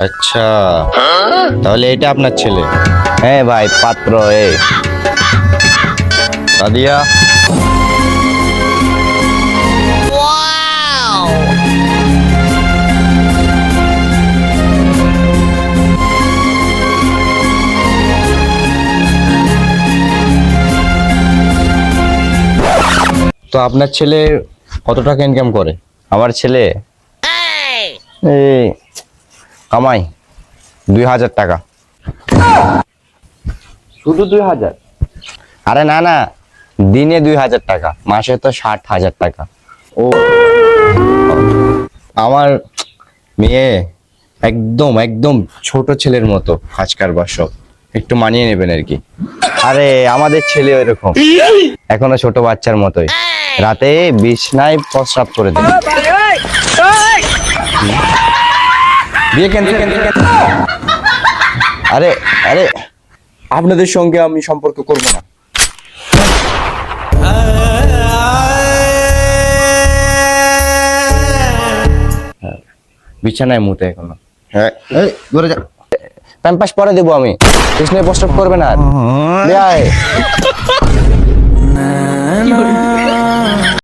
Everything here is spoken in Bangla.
আচ্ছা। তাহলে এটা আপনার ছেলে। হ্যাঁ ভাই পাত্র এ। সাদিয়া তো আপনার ছেলে কত টাকা ইনকাম করে? আমার ছেলে? এই। কামাই দুই হাজার টাকা। শুধু দুই হাজার? আরে না না দিনে দুই হাজার টাকা মাসে তো ষাট হাজার টাকা। ও। আমার মেয়ে একদম একদম ছোট ছেলের মতো কাজ কারবার সব। একটু মানিয়ে নেবেন আর কি। আরে আমাদের ছেলে এরকম এখনও ছোট বাচ্চার মতোই। রাতে বিছনায় প্রস্রাব করে দেয় বিয়ে ক্যান্সেল আরে আরে আপনাদের সঙ্গে আমি সম্পর্ক করব না। বিছানায় মুতে এখনও। হ্যাঁ। এই ঘুরে যা। প্যাম্পাস পরে দেবো আমি। কৃষ্ণের প্রস্রাব করবে না।